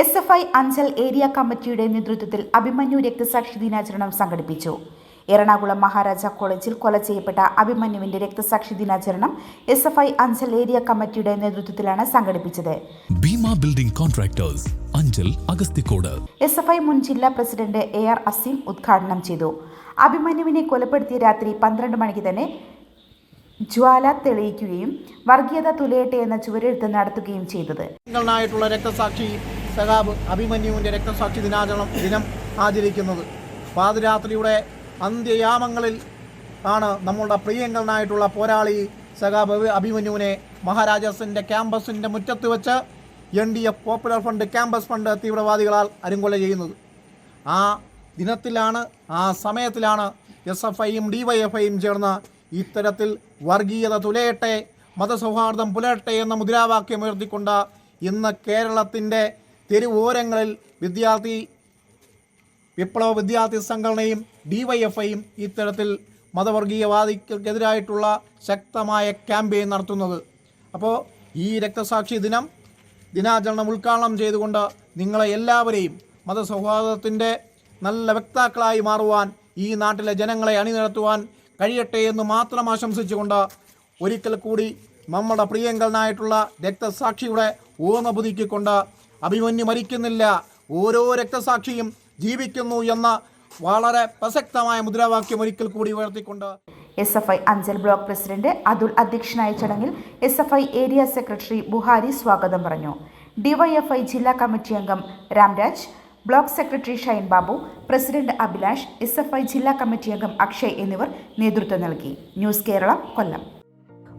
S F I Anchal area committee നേതൃത്വത്തിൽ അഭിമന്യു രക്തസാക്ഷി ദിനാചരണം സംഘടിപ്പിച്ചു. എറണാകുളം മഹാരാജ കോളേജിൽ കൊല ചെയ്യപ്പെട്ട അഭിമന്യുവിന്റെ രക്തസാക്ഷി ദിനാചരണം S F I Anchal area committee നേതൃത്വത്തിലാണ് സംഘടിപ്പിച്ചത്. Bhima building contractors Anchal Agasthikode. S F I മുൻ ജില്ലാ പ്രസിഡന്റ് എ ആർ അസീം ഉദ്ഘാടനം ചെയ്തു. അഭിമന്യുവിനെ കൊലപ്പെടുത്തിയ രാത്രി പന്ത്രണ്ട് മണിക്ക് തന്നെ ജ്വാല തെളിയിക്കുകയും വർഗീയത തുലയട്ടെ എന്ന ചുവരെഴുത്ത് നടത്തുകയും ചെയ്തത്. രക്തസാക്ഷി സഖാബ് അഭിമന്യുവിന്റെ രക്തസാക്ഷി ദിനാചരണം ദിനം ആചരിക്കുന്നത്. പാതിരാത്രിയുടെ അന്ത്യയാമങ്ങളിൽ ആണ് നമ്മളുടെ പ്രിയങ്കരനായിട്ടുള്ള പോരാളി സഖാബ് അഭി- അഭിമന്യുവിനെ മഹാരാജാസിന്റെ ക്യാമ്പസിന്റെ മുറ്റത്ത് വെച്ച് N D F popular front campus front തീവ്രവാദികളാൽ അരുങ്കൊല ചെയ്യുന്നത്. ആ ദിനത്തിലാണ് ആ സമയത്തിലാണ് എസ് എഫ് ഐയും ഡി വൈ എഫ് ഐയും ചേർന്ന് ഇത്തരത്തിൽ വർഗീയത തുലയട്ടെ മതസൗഹാർദ്ദം പുലരട്ടെ എന്ന മുദ്രാവാക്യം ഉയർത്തിക്കൊണ്ട് ഇന്ന് കേരളത്തിന്റെ തെരുവോരങ്ങളിൽ വിദ്യാർത്ഥി വിപ്ലവ വിദ്യാർത്ഥി സംഘടനയും ഡി വൈ എഫ് ഐയും ഇത്തരത്തിൽ മതവർഗീയവാദികൾക്കെതിരായിട്ടുള്ള ശക്തമായ ക്യാമ്പയിൻ നടത്തുന്നത്. അപ്പോൾ ഈ രക്തസാക്ഷി ദിനം ദിനാചരണം ഉദ്ഘാടനം ചെയ്തുകൊണ്ട് നിങ്ങളെ എല്ലാവരെയും മതസൗഹാർദ്ദത്തിന്റെ നല്ല വ്യക്താക്കളായി മാറുവാൻ ഈ നാട്ടിലെ ജനങ്ങളെ അണിനിരത്തുവാൻ കഴിയട്ടെ എന്ന് മാത്രം ആശംസിച്ചുകൊണ്ട് ഒരിക്കൽ കൂടി നമ്മുടെ പ്രിയങ്കരനായിട്ടുള്ള രക്തസാക്ഷിയുടെ ഓർമ്മ പുതുക്കിക്കൊണ്ട് അഭിമന്യു മരിക്കുന്നില്ല. ഓരോ രക്തസാക്ഷിയും ജീവിക്കുന്നു എന്ന വളരെ പ്രസക്തമായ മുദ്രാവാക്യം ഒരിക്കൽ കൂടി ഉയർത്തിക്കൊണ്ട്. S F I Anchal block president Athul അധ്യക്ഷനായ ചടങ്ങിൽ S F I area secretary Buhari സ്വാഗതം പറഞ്ഞു. ഡിവൈഎഫ്ഐ ജില്ലാ കമ്മിറ്റി അംഗം Ramraj block secretary Shine Babu president Abhilash S F I ജില്ലാ കമ്മിറ്റി അംഗം അക്ഷയ് എന്നിവർ നേതൃത്വം നൽകി. News Keralam Kollam.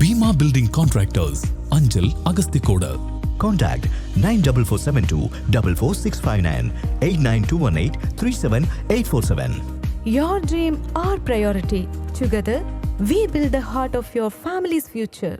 Bheema building contractors Anchal Agasthikode Contact 94472 44659 89218 37847. Your dream, our priority. Together, we build the heart of your family's future.